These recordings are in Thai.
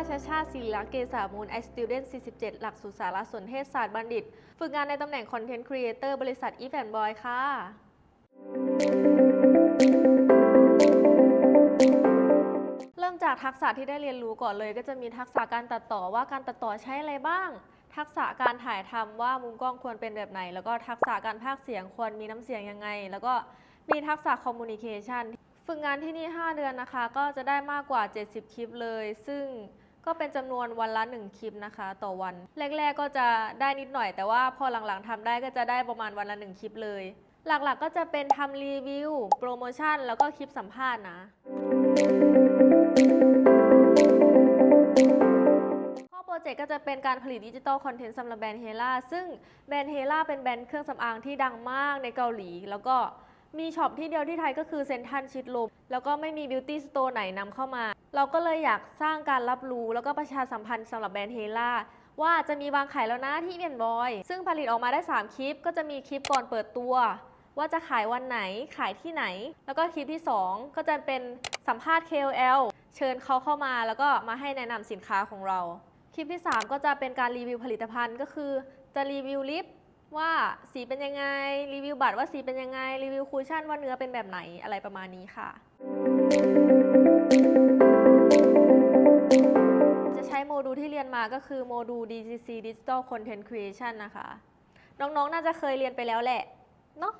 ศิริลักเกษามูล i Student 47 หลักสูตรสารสนเทศศาสตร์บัณฑิต ฝึกงานในตำแหน่ง Content Creator บริษัท e f a n Boy ค่ะเริ่มจากทักษะที่ได้เรียนรู้ก่อนเลยก็จะมีทักษะการตัดต่อว่าการตัดต่อใช้อะไรบ้าง ทักษะการถ่ายทำว่ามุมกล้องควรเป็นแบบไหน แล้วก็ทักษะการพากย์เสียงควรมีน้ำเสียงยังไง แล้วก็มีทักษะคอมมูนิเคชันฝึกงานที่นี่ 5 เดือนนะคะ ก็จะได้มากกว่า 70 คลิปเลย ซึ่ง ก็เป็นจำนวนวันละ 1 คลิปนะคะ ต่อวัน แรก ๆ ก็จะได้นิดหน่อย แต่ว่าพอหลังๆทำได้ก็จะได้ประมาณวันละ 1 คลิปเลย หลักๆก็จะเป็นทำรีวิว โปรโมชั่น แล้วก็คลิปสัมภาษณ์นะข้อโปรเจกต์ก็จะเป็นการผลิตดิจิตอลคอนเทนต์สำหรับแบรนด์เฮล่าซึ่งแบรนด์เฮล่าเป็นแบรนด์เครื่องสำอางที่ดังมากในเกาหลี แล้วก็ มีช็อปที่เดียวที่ไทยก็คือเซนทันชิดลม แล้วก็ไม่มีบิวตี้สโตร์ไหนนำเข้ามา เราก็เลยอยากสร้างการรับรู้ แล้วก็ประชาสัมพันธ์สำหรับแบรนด์เฮล่าว่าจะมีวางขายแล้วนะที่เมียนบอย ซึ่งผลิตออกมาได้ 3 คลิป ก็จะมีคลิปก่อนเปิดตัว ว่าจะขายวันไหนขายที่ไหน แล้วก็คลิปที่ 2 ก็จะเป็นสัมภาษณ์ KOL เชิญเขาเข้ามาแล้วก็มาให้แนะนำสินค้าของเรา คลิปที่ 3 ก็จะเป็นการรีวิวผลิตภัณฑ์ก็คือ จะรีวิวลิป ว่าสีเป็นยังไง รีวิวบัตรว่าสีเป็นยังไง รีวิวคูชั่นว่าเนื้อเป็นแบบไหนอะไรประมาณนี้ค่ะ จะใช้โมดูลที่เรียนมาก็คือโมดูล DCC Digital Content Creation นะคะ น้องๆ น่าจะเคยเรียนไปแล้วแหละ เนาะ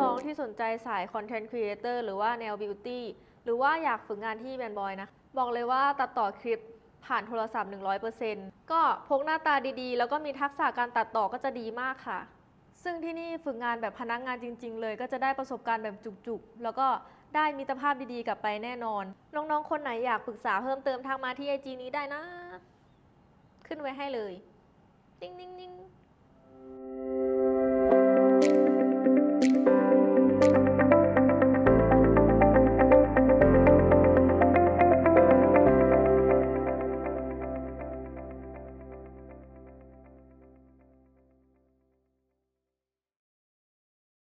น้องที่สนใจสาย Content Creator หรือว่าแนว Beauty หรือว่าอยากฝึกงานที่แบนบอยนะ บอกเลยว่าตัดต่อคลิป ผ่านโทรศัพท์ 100%ก็พกหน้าตาดีๆ แล้วก็มีทักษะการตัดต่อก็จะดีมากค่ะ ซึ่งที่นี่ฝึกงานแบบพนักงานจริง ๆ เลย ก็จะได้ประสบการณ์แบบจุกๆ แล้วก็ได้มิตรภาพดีๆ กลับไปแน่นอน น้องๆ คนไหนอยากปรึกษาเพิ่มเติมทางมาที่ไอจีนี้ได้นะ ขึ้นไว้ให้เลย